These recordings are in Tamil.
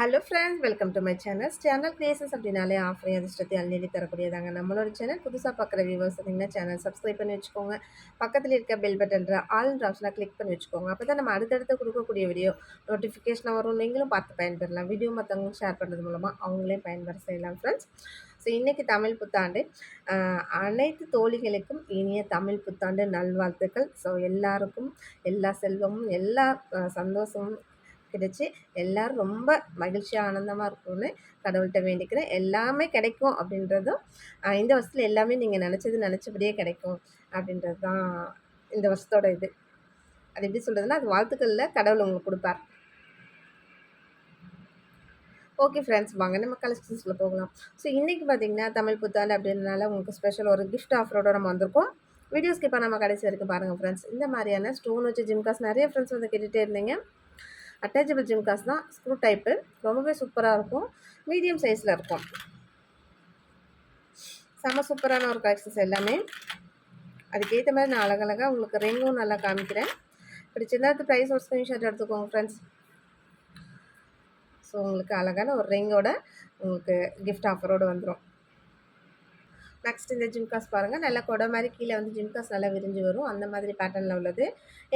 Hello friends welcome to my channel channel creations அப்படின்னாலே ஆஃபர் அதிர்ஷ்டத்தை அள்ளி தரக்கூடியதாங்க. நம்மளோட சேனல் புதுசாக பார்க்குற வியூவர்ஸ் பார்த்தீங்கன்னா சேனல் சப்ஸ்கிரைப் பண்ணி வச்சுக்கோங்க. பக்கத்தில் இருக்க பெல் பட்டன்ற ஆல் ஆப்ஷனாக கிளிக் பண்ணி வச்சுக்கோங்க. அப்போ தான் நம்ம அடுத்தடுத்து கொடுக்கக்கூடிய வீடியோ நோட்டிஃபிகேஷன் வரும். நீங்களும் பார்த்து பயன்பெறலாம். வீடியோ மற்றவங்களும் ஷேர் பண்ணுறது மூலமாக அவங்களே பயன்பெற செய்யலாம் ஃப்ரெண்ட்ஸ் ஸோ இன்றைக்கி தமிழ் புத்தாண்டு. அனைத்து தோழிகளுக்கும் இனிய தமிழ் புத்தாண்டு நல்வாழ்த்துக்கள். ஸோ எல்லாருக்கும் எல்லா செல்வமும் எல்லா சந்தோஷமும் கிடைச்சி எல்லாரும் ரொம்ப மகிழ்ச்சியாக ஆனந்தமாக இருக்கும்னு கடவுள்கிட்ட வேண்டிக்கிறேன். எல்லாமே கிடைக்கும் அப்படின்றதும் இந்த வருஷத்தில் எல்லாமே நீங்கள் நினச்சது நினச்சபடியே கிடைக்கும் அப்படின்றது தான் இந்த வருஷத்தோட இது. அது எப்படி சொல்கிறதுனா அது வாழ்த்துக்களில் கடவுள் உங்களுக்கு கொடுப்பார். ஓகே ஃப்ரெண்ட்ஸ் வாங்க நம்ம கலெக்ஷன்ஸில் போகலாம். ஸோ இன்றைக்கி பார்த்தீங்கன்னா தமிழ் புத்தாண்டு அப்படின்றனால உங்களுக்கு ஸ்பெஷல் ஒரு கிஃப்ட் ஆஃபரோட நம்ம வந்திருக்கோம். வீடியோஸ் இப்போ நம்ம கடைசி வரைக்கும் பாருங்கள் ஃப்ரெண்ட்ஸ் இந்த மாதிரியான ஸ்டோன் வச்சு ஜிம்காஸ் நிறைய ஃப்ரெண்ட்ஸ் வந்து கேட்டுகிட்டே இருந்தீங்க. அட்டாச்சபிள் ஜிம்காஸ் தான். ஸ்க்ரூ டைப்பு ரொம்பவே சூப்பராக இருக்கும். மீடியம் சைஸில் இருக்கும். செம சூப்பரான ஒரு கலெக்ஷன்ஸ் எல்லாமே. அதுக்கேற்ற மாதிரி நான் அழகழகாக உங்களுக்கு ரிங்கும் நல்லா காமிக்கிறேன். பிடிச்சிருந்தா அது ப்ரைஸ் ஒரு ஸ்க்ரீன்ஷாட் எடுத்துக்கோங்க ஃப்ரெண்ட்ஸ் ஸோ உங்களுக்கு அழகான ஒரு ரிங்கோட உங்களுக்கு கிஃப்ட் ஆஃபரோடு வந்துடும் நெக்ஸ்ட் இந்த ஜிம்காஸ் பாருங்கள் நல்லா கொடை மாதிரி கீழே வந்து ஜிம்காஸ் நல்லா விரிஞ்சு வரும். அந்த மாதிரி பேட்டர்னில் உள்ளது.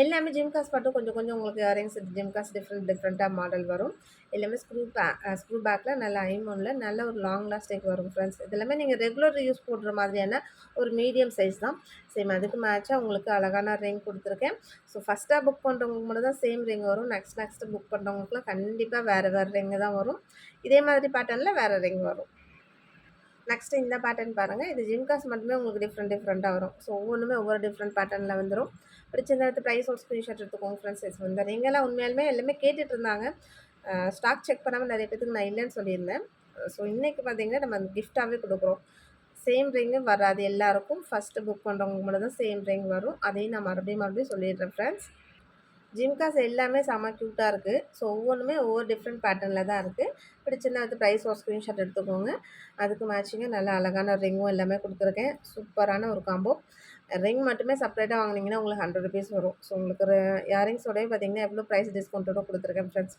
எல்லாமே ஜிம்காஸ் மட்டும் கொஞ்சம் கொஞ்சம் உங்களுக்கு இயரிங்ஸ் ஜிம்காஸ் டிஃப்ரெண்ட் டிஃப்ரெண்ட்டாக மாடல் வரும். எல்லாமே ஸ்க்ரூ பே ஸ்க்ரூ பேக்கில் நல்ல ஐமோனில் நல்ல ஒரு லாங் லாஸ்டிக் வரும் ஃப்ரெண்ட்ஸ் இதெல்லாமே நீங்கள் ரெகுலர் யூஸ் போடுற மாதிரியான ஒரு மீடியம் சைஸ் தான். சேம் அதுக்கு மேட்சாக உங்களுக்கு அழகான ரிங் கொடுத்துருக்கேன். ஸோ ஃபஸ்ட்டாக புக் பண்ணுறவங்களுக்கு மட்டும் தான் சேம் ரிங் வரும். நெக்ஸ்ட் நெக்ஸ்ட்டு புக் பண்ணுறவங்களுக்குலாம் கண்டிப்பாக வேறு வேறு ரிங்கு தான் வரும். இதே மாதிரி பேட்டர்னில் வேறு ரிங் வரும். நெக்ஸ்ட்டு இந்த பேட்டர்ன் பாருங்கள் இது ஜிம்காஸ் மட்டுமே உங்களுக்கு டிஃப்ரெண்ட் டிஃப்ரெண்ட்டாக வரும். ஸோ ஒவ்வொன்றுமே ஒவ்வொரு டிஃப்ரெண்ட் பேட்டர்னில் வந்துடும் பிடிச்சிருந்த இடத்து ப்ரைஸ் ஒரு ஸ்க்ரீன்ஷாட் எடுத்துக்கோங்க ஃப்ரெண்ட்ஸ் வந்து. நீங்களாம் உண்மையாலுமே எல்லாமே கேட்டுட்டு இருந்தாங்க. ஸ்டாக் செக் பண்ணாமல் நிறைய பேத்துக்கு நான் இல்லைன்னு சொல்லியிருந்தேன். ஸோ இன்றைக்கி பார்த்தீங்கன்னா நம்ம அந்த கிஃப்டாகவே கொடுக்குறோம். சேம் ரிங்கு வராது எல்லாருக்கும். ஃபஸ்ட்டு புக் பண்ணுறவங்க மட்டும் தான் சேம் ரிங் வரும். அதையும் நான் மறுபடியும் மறுபடியும் சொல்லிடுறேன் ஃப்ரெண்ட்ஸ் ஜிம்காஸ் எல்லாமே செம்ம க்யூட்டாக இருக்குது ஸோ ஒவ்வொன்றுமே ஒவ்வொரு டிஃப்ரெண்ட் பேட்டர்னில் தான் இருக்குது பிடிச்சிருந்தா வந்து ப்ரைஸ் ஒரு ஸ்க்ரீன்ஷாட் எடுத்துக்கோங்க. அதுக்கு மேட்சிங்காக நல்ல அழகான ரிங்கும் எல்லாமே கொடுத்துருக்கேன். சூப்பரான ஒரு காம்போ ரிங் மட்டுமே செப்பரேட்டாக வாங்கினீங்கன்னா உங்களுக்கு ஹண்ட்ரட் ருபீஸ் வரும். ஸோ உங்களுக்கு ஒரு இயரிங்ஸோடய பார்த்தீங்கன்னா எவ்வளோ ப்ரைஸ் டிஸ்கவுண்ட்டோட கொடுத்துருக்கேன் ஃப்ரெண்ட்ஸ்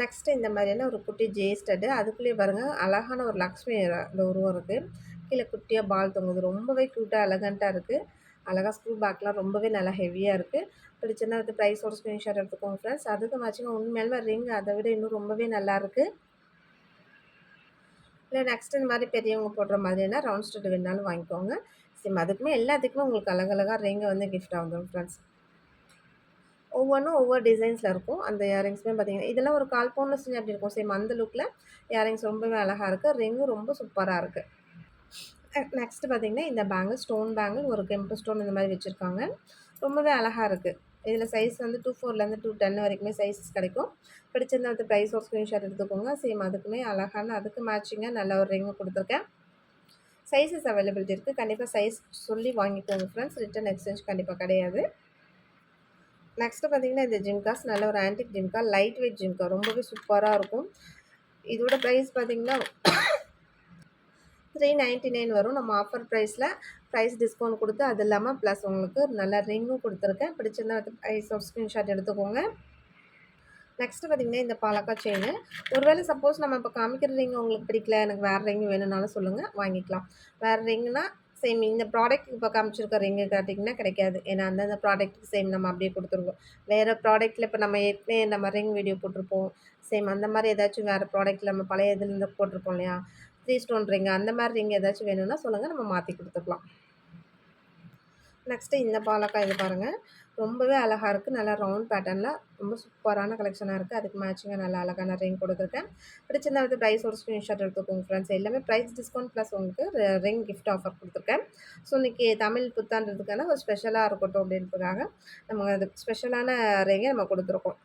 நெக்ஸ்ட்டு இந்த மாதிரியான ஒரு குட்டி ஜே ஸ்டட்டு அதுக்குள்ளேயே பாருங்கள் அழகான ஒரு லக்ஷ்மி இந்த உருவம் இருக்குது கீழே குட்டியாக பால் தொங்குது. ரொம்பவே க்யூட்டாக எலகண்ட்டாக இருக்குது அழகாக ஸ்க்ரூ பேக்லாம் ரொம்பவே நல்லா ஹெவியாக இருக்குது பிடிச்சிருந்தா அது ப்ரைஸ் ஒரு ஸ்க்ரீன்ஷாட் எடுத்துக்கோங்க ஃப்ரெண்ட்ஸ் அதுக்கு மேட்சிங்க உண்மையாலுமே ரிங் அதை விட இன்னும் ரொம்பவே நல்லாயிருக்கு இல்லை நெக்ஸ்ட் இந்த மாதிரி பெரியவங்க போடுற மாதிரினா ரவுண்ட் ஸ்டட் வேணாலும் வாங்கிக்கோங்க. சிம் அதுக்குமே எல்லாத்துக்குமே உங்களுக்கு அழகழகாக ரிங்கை வந்து கிஃப்டாக வந்துடும் ஃப்ரெண்ட்ஸ் ஒவ்வொன்றும் ஒவ்வொரு டிசைன்ஸில் இருக்கும். அந்த இயரிங்ஸுமே பார்த்தீங்கன்னா இதெல்லாம் ஒரு கால் பவுனில் செஞ்சு அப்படி இருக்கும்? சேம் அந்த லுக்கில் இயரிங்ஸ் ரொம்பவே அழகாக இருக்குது ரிங்கும் ரொம்ப சூப்பராக இருக்குது நெக்ஸ்ட்டு பார்த்தீங்கன்னா இந்த பேங்கிள் ஸ்டோன் பேங்கிள் ஒரு கெம்பு ஸ்டோன் இந்த மாதிரி வச்சுருக்காங்க. ரொம்பவே அழகாக இருக்குது இதில் சைஸ் வந்து டூ ஃபோர்லேருந்து டூ டென் வரைக்குமே சைஸஸ் கிடைக்கும். பிடிச்சிருந்த அந்த ப்ரைஸ் ஒரு ஸ்க்ரீன்ஷாட் எடுத்துக்கோங்க. சேம் அதுக்குமே அழகான அதுக்கு மேட்சிங்காக நல்ல ஒரு ரிங்கு கொடுத்துருக்கேன். சைஸஸ் அவைலபிலிட்டி இருக்குது கண்டிப்பாக சைஸ் சொல்லி வாங்கிக்கோங்க ஃப்ரெண்ட்ஸ் ரிட்டன் எக்ஸ்சேஞ்ச் கண்டிப்பாக கிடையாது. நெக்ஸ்ட்டு பார்த்தீங்கன்னா இந்த ஜிம்காஸ் நல்ல ஒரு antique jhumka light weight jhumka ரொம்பவே சூப்பராக இருக்கும். இதோட ப்ரைஸ் பார்த்திங்கன்னா த்ரீ நைன்ட்டி நைன் வரும். நம்ம ஆஃபர் ப்ரைஸில் ப்ரைஸ் டிஸ்கவுண்ட் கொடுத்து அது இல்லாமல் ப்ளஸ் உங்களுக்கு நல்ல ரிங்கும் கொடுத்துருக்கேன். பிடிச்சிருந்தா ப்ரைஸ் ஒரு ஸ்க்ரீன்ஷாட் எடுத்துக்கோங்க. நெக்ஸ்ட்டு பார்த்திங்கன்னா இந்த பாலக்கா செயின் ஒருவேளை சப்போஸ் நம்ம இப்போ காமிக்கிற ரிங் உங்களுக்கு பிடிக்கல எனக்கு வேறு ரிங் வேணும்னாலும் சொல்லுங்கள் வாங்கிக்கலாம். வேறு ரிங்னா சேம் இந்த ப்ராடக்ட் இப்போ காமிச்சிருக்க ரிங்கு காட்டிங்கன்னா கிடைக்காது. ஏன்னா அந்தந்த ப்ராடக்ட்டுக்கு சேம் நம்ம அப்படியே கொடுத்துருவோம். வேறு ப்ராடக்ட்டில் இப்போ நம்ம ஏற்கனவே நம்ம ரிங் வீடியோ போட்டிருப்போம். சேம் அந்த மாதிரி ஏதாச்சும் வேறு ப்ராடக்ட்டில் நம்ம பழைய இதுலேருந்து போட்டிருப்போம் இல்லையா? த்ரீ ஸ்டோன் ரிங் அந்த மாதிரி ரிங் ஏதாச்சும் வேணும்னா சொல்லுங்கள் நம்ம மாற்றி கொடுத்துக்கலாம். நெக்ஸ்ட்டு இந்த பாலக்கா இது பாருங்கள் ரொம்பவே அழகாக இருக்குது நல்லா ரவுண்ட் பேட்டர்னில் ரொம்ப சூப்பரான கலெக்ஷனாக இருக்குது அதுக்கு மேட்சிங்காக நல்லா அழகான ரிங் கொடுத்துருக்கேன். பிடிச்சிருந்தா வந்து ப்ரைஸ் ஒரு ஸ்க்ரீன்ஷாட் எடுத்துக்கோங்க ஃப்ரெண்ட்ஸ் எல்லாமே ப்ரைஸ் டிஸ்கவுண்ட் ப்ளஸ் உங்களுக்கு ரிங் கிஃப்ட் ஆஃபர் கொடுத்துருக்கேன். ஸோ இன்றைக்கி தமிழ் புத்தாண்டுறதுக்கான ஒரு ஸ்பெஷலாக இருக்கட்டும் அப்படின்றதுக்காக நம்ம அது ஸ்பெஷலான ரிங்கை நம்ம கொடுத்துருக்கோம்.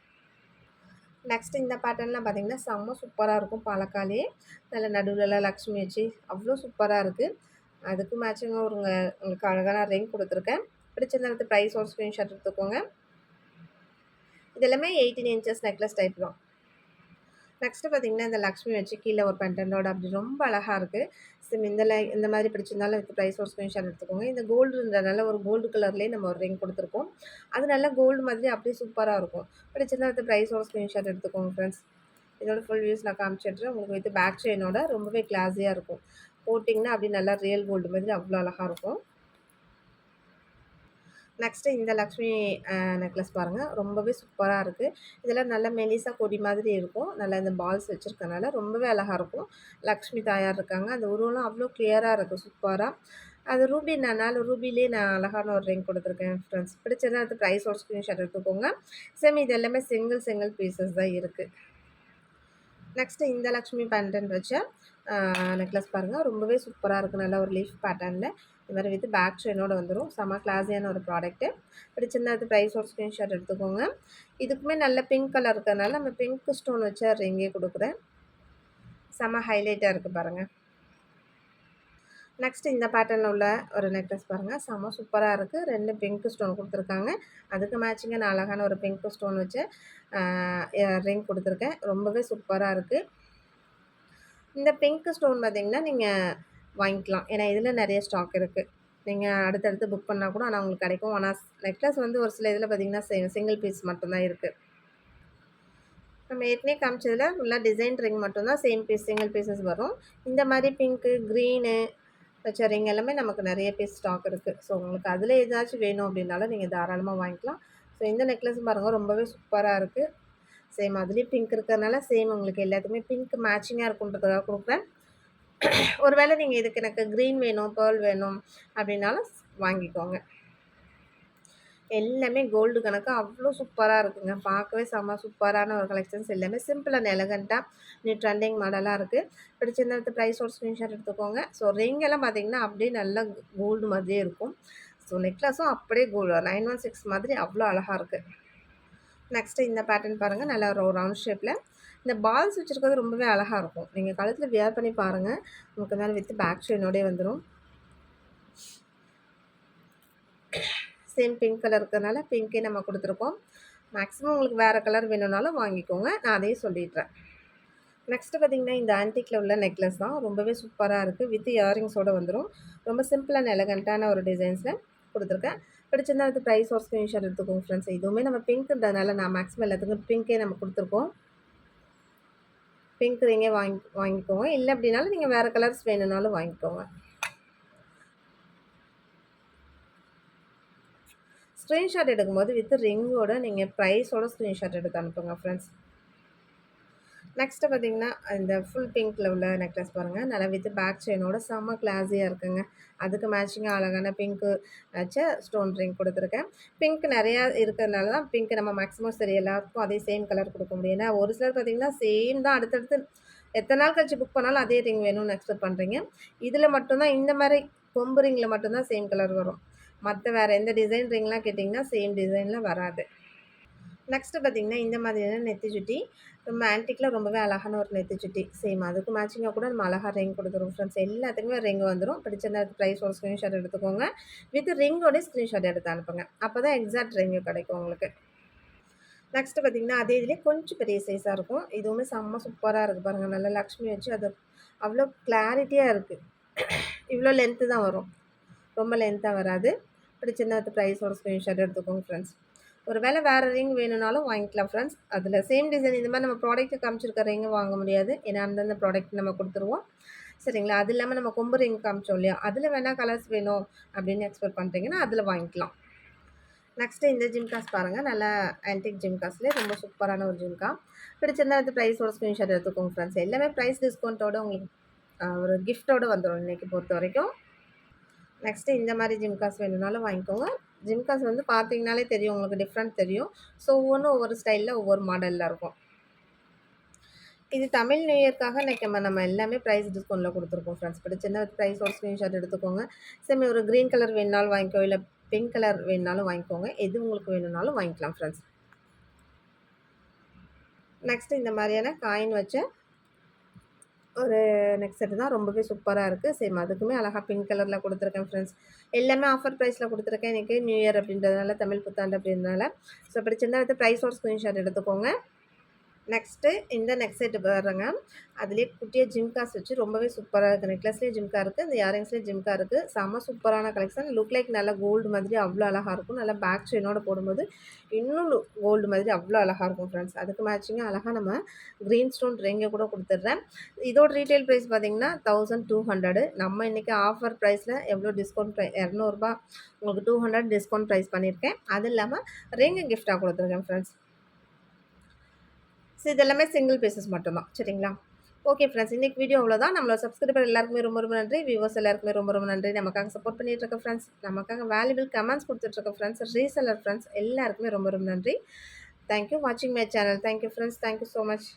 நெக்ஸ்ட் இந்த பேட்டர்ன்லாம் பார்த்தீங்கன்னா செம்ம சூப்பராக இருக்கும் பாலக்காலே. நல்ல நடுவில்லாம் லக்ஷ்மி வச்சு அவ்வளோ சூப்பராக இருக்குது அதுக்கு மேட்சிங்காக ஒரு உங்களுக்கு அழகான ரிங் கொடுத்துருக்கேன். பிடிச்சிருந்த ப்ரைஸ் ஒரு ஸ்க்ரீன்ஷாட் எடுத்துக்கோங்க. இதெல்லாமே எயிட்டீன் இன்ச்சஸ் நெக்லஸ் டைப் தான். நெக்ஸ்ட்டு பார்த்தீங்கன்னா இந்த லக்ஷ்மி வச்சு கீழே ஒரு பெண்டனோட அப்படி ரொம்ப அழகாக இருக்குது மேக்ஸிமம் இந்த லை இந்த மாதிரி பிடிச்சிருந்தாலும் வித் ப்ரைஸ் ஒரு ஸ்க்ரீன்ஷாட் எடுத்துக்கோங்க. இந்த கோல்டுன்றனால ஒரு கோல்டு கலர்லேயே நம்ம ஒரு ரிங் கொடுத்துருக்கோம். அது நல்லா கோல்டு மாதிரி அப்படியே சூப்பராக இருக்கும். பிடிச்சிருந்தா வித் ப்ரைஸ் ஒரு ஸ்க்ரீன்ஷாட் எடுத்துக்கோங்க ஃப்ரெண்ட்ஸ் இதோட ஃபுல் வியூஸ் நான் காமிச்சிட்றேன் உங்களுக்கு வித் பேக் செயினோட ரொம்பவே கிளாஸியாக இருக்கும். போட்டிங்கன்னா அப்படி நல்லா ரியல் கோல்டு மாதிரி அவ்வளோ அழகாக இருக்கும். நெக்ஸ்ட்டு இந்த லக்ஷ்மி நெக்லஸ் பாருங்கள் ரொம்பவே சூப்பராக இருக்குது இதெல்லாம் நல்ல மெலிசா கொடி மாதிரி இருக்கும். நல்லா இந்த பால்ஸ் வச்சுருக்கனால ரொம்பவே அழகாக இருக்கும். லக்ஷ்மி தாயார் இருக்காங்க. அந்த உருவம்லாம் அவ்வளோ கிளியராக இருக்குது சூப்பராக அது ரூபி நான் ரூபிலே நான் அழகான ஒரு ரிங் கொடுத்துருக்கேன் ஃப்ரெண்ட்ஸ் பிடிச்சதுன்னா அது ப்ரைஸ் ஒரு ஸ்க்ரீன்ஷாட் எடுத்துக்கோங்க. சேம் இது எல்லாமே சிங்கிள் சிங்கிள் பீசஸ் தான் இருக்குது நெக்ஸ்ட்டு இந்த லக்ஷ்மி பேண்டன் வச்ச நெக்லஸ் பாருங்கள் ரொம்பவே சூப்பராக இருக்குது நல்ல ஒரு லீஃப் பேட்டர்னில் இது மாதிரி வித் பேக் செயினோட வந்துடும் செம்ம கிளாஸியான ஒரு ப்ராடக்ட்டு பிடிச்சிருந்தா அது ப்ரைஸ் ஸ்க்ரீன்ஷாட் எடுத்துக்கோங்க. இதுக்குமே நல்ல பிங்க் கலர் இருக்கிறதுனால நம்ம பிங்க் ஸ்டோன் வச்ச ரிங்கே கொடுக்குறேன். செம்ம ஹைலைட்டாக இருக்குது பாருங்கள் நெக்ஸ்ட் இந்த பேட்டர்னில் உள்ள ஒரு நெக்லஸ் பாருங்கள் செம்ம சூப்பராக இருக்குது ரெண்டு பிங்க் ஸ்டோன் கொடுத்துருக்காங்க. அதுக்கு மேட்சிங்காக நான் அழகான ஒரு பிங்க் ஸ்டோன் வச்சு ரிங் கொடுத்துருக்கேன். ரொம்பவே சூப்பராக இருக்குது இந்த பிங்க் ஸ்டோன் பார்த்திங்கன்னா நீங்கள் வாங்கிக்கலாம். ஏன்னா இதில் நிறைய ஸ்டாக் இருக்குது நீங்கள் அடுத்தடுத்து புக் பண்ணால் கூட ஆனால் உங்களுக்கு கிடைக்கும். ஆனால் நெக்லஸ் வந்து ஒரு சில இதில் பார்த்திங்கன்னா சிங்கிள் பீஸ் மட்டும்தான் இருக்குது நம்ம ஏற்கனவே காமிச்சதில் ஃபுல்லாக டிசைன் ரிங் மட்டும்தான் சேம் பீஸ் சிங்கிள் பீசஸ் வரும். இந்த மாதிரி பிங்க்கு க்ரீனு வச்ச ரிங் எல்லாமே நமக்கு நிறைய பீஸ் ஸ்டாக் இருக்குது ஸோ உங்களுக்கு அதில் ஏதாச்சும் வேணும் அப்படின்னாலும் நீங்கள் தாராளமாக வாங்கிக்கலாம். ஸோ இந்த நெக்லஸ் பாருங்கள் ரொம்பவே சூப்பராக இருக்குது சேம் அதுலேயும் பிங்க் இருக்கிறதுனால சேம் உங்களுக்கு எல்லாத்துக்குமே பிங்க் மேட்சிங்காக இருக்குன்றதுக்காக கொடுக்குறேன். ஒருவேளை நீங்கள் இதுக்கு எனக்கு க்ரீன் வேணும் பேர்ல் வேணும் அப்படின்னாலும் வாங்கிக்கோங்க. எல்லாமே கோல்டு கணக்கு அவ்வளோ சூப்பராக இருக்குங்க. பார்க்கவே செம்ம சூப்பரான ஒரு கலெக்ஷன்ஸ் எல்லாமே சிம்பிள் அண்ட் எலகண்ட்டாக நீ ட்ரெண்டிங் மாடலாக இருக்குது பிடிச்சிருந்த ப்ரைஸோட ஒரு ஸ்க்ரீன்ஷாட் எடுத்துக்கோங்க. ஸோ ரிங் எல்லாம் பார்த்தீங்கன்னா அப்படியே நல்லா கோல்டு மாதிரியே இருக்கும். ஸோ நெக்லஸும் அப்படியே கோல்டு நைன் ஒன் சிக்ஸ் மாதிரி அவ்வளோ அழகாக இருக்குது நெக்ஸ்ட்டு இந்த பேட்டர்ன் பாருங்கள் நல்லா ஒரு ரவுண்ட் ஷேப்பில் இந்த பால்ஸ் வச்சுருக்கிறது ரொம்பவே அழகாக இருக்கும். நீங்கள் கழுத்தில் வியர் பண்ணி பாருங்கள் உங்களுக்கு மேலே வித்து பேக் செயினோடே வந்துடும் சேம் பிங்க் கலர் இருக்கிறதுனால பிங்கே நம்ம கொடுத்துருக்கோம். மேக்ஸிமம் உங்களுக்கு வேறு கலர் வேணும்னாலும் வாங்கிக்கோங்க. நான் அதையும் சொல்லிடுறேன். நெக்ஸ்ட்டு பார்த்திங்கன்னா இந்த ஆன்டிக்கில் உள்ள நெக்லஸ் தான். ரொம்பவே சூப்பராக இருக்குது வித் இயரிங்ஸோடு வந்துடும் ரொம்ப சிம்பிள் அண்ட் எலகண்ட்டான ஒரு டிசைன்ஸில் கொடுத்துருக்கேன். பிடிச்சிருந்தா அது ப்ரைஸ் ஒரு ஸ்க்ரீன்ஷாட் எடுத்துக்கோங்க ஃப்ரெண்ட்ஸ் இதுவுமே நம்ம பிங்க்ன்றதுனால நான் மேக்ஸிமம் எல்லாத்துக்கும் பிங்க்கே நம்ம கொடுத்துருக்கோம். பிங்க் ரிங்கே வாங்கி வாங்கிக்கோங்க. இல்லை அப்படின்னாலும் நீங்கள் வேறு கலர்ஸ் வேணும்னாலும் வாங்கிக்கோங்க. ஸ்க்ரீன்ஷாட் எடுக்கும்போது வித் ரிங்கோட நீங்கள் ப்ரைஸோட ஸ்க்ரீன்ஷாட் எடுத்து அனுப்புங்க ஃப்ரெண்ட்ஸ் நெக்ஸ்ட்டு பார்த்தீங்கன்னா இந்த ஃபுல் பிங்க்கில் உள்ள நெக்லஸ் பாருங்கள் நல்லா வித் பேக் செயினோட செம்ம கிளாஸியாக இருக்குங்க. அதுக்கு மேட்சிங்காக அழகான பிங்க்கு வச்ச ஸ்டோன் ரிங் கொடுத்துருக்கேன். பிங்க் நிறையா இருக்கிறதுனால தான் பிங்க் நம்ம மேக்ஸிமம் சரி எல்லாருக்கும் அதே சேம் கலர் கொடுக்க முடியும். ஏன்னா ஒரு சிலர் பார்த்திங்கன்னா சேம் தான் அடுத்தடுத்து எத்தனை நாள் கழிச்சு புக் பண்ணாலும் அதே ரிங் வேணும்னு எக்ஸ்பெக்ட் பண்ணுறீங்க இதில் மட்டும்தான் இந்த மாதிரி கொம்பு ரிங்கில் மட்டும்தான் சேம் கலர் வரும். மற்ற வேறு எந்த டிசைன் ரிங்லாம் கேட்டிங்கன்னா சேம் டிசைனில் வராது. நெக்ஸ்ட்டு பார்த்திங்கன்னா இந்த மாதிரியான நெத்தி சுட்டி. ரொம்ப ஆன்டிக்கில் ரொம்பவே அழகான ஒரு நெத்தி சுட்டி. சேம் அதுக்கு மேட்சிங்காக கூட நம்ம அழகாக ரிங் கொடுத்துருவோம் ஃப்ரெண்ட்ஸ் எல்லாத்துக்குமே ரிங் வந்துடும் பிடிச்சிருந்த ப்ரைஸ் ஒரு ஸ்க்ரீன்ஷாட் எடுத்துக்கோங்க. வித் ரிங்கோடய ஸ்க்ரீன்ஷாட் எடுத்து அனுப்புங்க. அப்போ தான் எக்ஸாக்ட் ரிங்கு கிடைக்கும் உங்களுக்கு. நெக்ஸ்ட்டு பார்த்திங்கன்னா அதே இதுலேயே கொஞ்சம் பெரிய சைஸாக இருக்கும். இதுவுமே செம்ம சூப்பராக இருக்குது பாருங்கள் நல்லா லக்ஷ்மி வச்சு அது அவ்வளோ கிளாரிட்டியாக இருக்குது இவ்வளோ லென்த்து தான் வரும். ரொம்ப லென்த்தாக வராது. பிடிச்சிருந்த ப்ரைஸோட ஸ்க்ரீன்ஷாட் எடுத்துக்கோங்க ஃப்ரெண்ட்ஸ் ஒரு வேளை வேறு ரிங் வேணும்னாலும் வாங்கிக்கலாம் ஃப்ரெண்ட்ஸ் அதில் சேம் டிசைன் இந்த மாதிரி நம்ம ப்ராடக்ட்டு காமிச்சிருக்க ரிங்கு வாங்க முடியாது. ஏன்னா அந்தந்த ப்ராடக்ட் நம்ம கொடுத்துருவோம். சரிங்களா? அது இல்லாமல் நம்ம கொம்பு ரிங் காமிச்சோம் இல்லையா? அதில் வேணால் கலர்ஸ் வேணும் அப்படின்னு எக்ஸ்பெக்ட் பண்ணுறீங்கன்னா அதில் வாங்கிக்கலாம். நெக்ஸ்ட்டு இந்த ஜிம்காஸ் பாருங்கள் நல்லா ஆன்டிக் ஜிம்காஸ்லேயே ரொம்ப சூப்பரான ஒரு ஜிம்கா பிடிச்சிருந்தா அது ப்ரைஸோட ஸ்க்ரீன்ஷாட் எடுத்துக்கோங்க ஃப்ரெண்ட்ஸ் எல்லாமே ப்ரைஸ் டிஸ்கவுண்ட்டோட உங்களுக்கு ஒரு கிஃப்ட்டோடு வந்துடும் இன்றைக்கி பொறுத்த வரைக்கும். நெக்ஸ்ட்டு இந்த மாதிரி ஜிம்காஸ் வேணும்னாலும் வாங்கிக்கோங்க. ஜிம்காஸ் வந்து பார்த்தீங்கனாலே தெரியும் உங்களுக்கு டிஃப்ரெண்ட் தெரியும். ஸோ ஒவ்வொன்றும் ஒவ்வொரு ஸ்டைலில் ஒவ்வொரு மாடலில் இருக்கும். இது தமிழ் நியூ இயர்க்காக இன்றைக்கி நம்ம நம்ம எல்லாமே ப்ரைஸ் டிஸ்கவுண்ட்டில் கொடுத்துருக்கோம் ஃப்ரெண்ட்ஸ் பிடிச்சிருந்தா ப்ரைஸ் ஒரு ஸ்க்ரீன்ஷாட் எடுத்துக்கோங்க. சேமி ஒரு க்ரீன் கலர் வேணுனாலும் வாங்கிக்கோ இல்லை பிங்க் கலர் வேணுனாலும் வாங்கிக்கோங்க. எது உங்களுக்கு வேணும்னாலும் வாங்கிக்கலாம் ஃப்ரெண்ட்ஸ் நெக்ஸ்ட்டு இந்த மாதிரியான காயின் வச்ச ஒரு நெக் செட்டு தான் ரொம்பவே சூப்பராக இருக்குது சேம் அதுக்குமே அழகாக பிங்க் கலரில் கொடுத்துருக்கேன் ஃப்ரெண்ட்ஸ் எல்லாமே ஆஃபர் ப்ரைஸில் கொடுத்துருக்கேன் எனக்கு. நியூ இயர் அப்படின்றதுனால தமிழ் புத்தாண்டு அப்படின்றதுனால. ஸோ பிடிச்சிருந்தா வந்து ப்ரைஸோட ஸ்க்ரீன்ஷாட் எடுத்துக்கோங்க. நெக்ஸ்ட்டு இந்த நெக்ஸ்ட் செட்டு பாருங்க. அதுலேயே குட்டியாக ஜிம்காஸ் வச்சு ரொம்பவே சூப்பராக இருக்குது நெக்லஸ்லேயே ஜிம்கா இருக்குது இந்த இயரிங்ஸ்லேயே ஜிம்கா இருக்குது செம்ம சூப்பரான கலெக்ஷன் லுக் லைக் நல்லா கோல்டு மாதிரி அவ்வளோ அழகாக இருக்கும். நல்லா பேக் செயினோட போடும்போது இன்னும் கோல்டு மாதிரி அவ்வளோ அழகாக இருக்கும் ஃப்ரெண்ட்ஸ் அதுக்கு மேட்சிங்காக அழகாக நம்ம க்ரீன் ஸ்டோன் ரிங்கை கூட கொடுத்துட்றேன். இதோட ரீட்டைல் ப்ரைஸ் பார்த்தீங்கன்னா தௌசண்ட் டூ ஹண்ட்ரடு நம்ம இன்றைக்கி ஆஃபர் ப்ரைஸில் எவ்வளோ டிஸ்கவுண்ட் ப்ரை இரநூறுபா உங்களுக்கு டூ ஹண்ட்ரட் டிஸ்கவுண்ட் ப்ரைஸ் பண்ணியிருக்கேன். அது இல்லாமல் ரிங்கு கிஃப்டாக கொடுத்துருக்கேன் ஃப்ரெண்ட்ஸ் ஸோ இது எல்லாமே சிங்கிள் பீசஸ் மட்டும்தான். சரிங்களா? ஓகே ஃப்ரெண்ட்ஸ் இன்றைக்கி வீடியோ அவ்வளோதான் நம்மளோட சப்ஸ்கிரைபர் எல்லாருக்குமே ரொம்ப ரொம்ப நன்றி. வியூவர்ஸ் எல்லாருக்குமே ரொம்ப ரொம்ப நன்றி. நமக்காக சப்போர்ட் பண்ணிட்டு இருக்க ஃப்ரெண்ட்ஸ் நமக்காக வேல்யூபிள் கமெண்ட்ஸ் கொடுத்துட்ருக்க ஃப்ரெண்ட்ஸ் ரீசெலர் ஃப்ரெண்ட்ஸ் எல்லாருக்குமே ரொம்ப ரொம்ப நன்றி. தேங்க்யூ வாட்சிங் my channel thank you friends thank you so much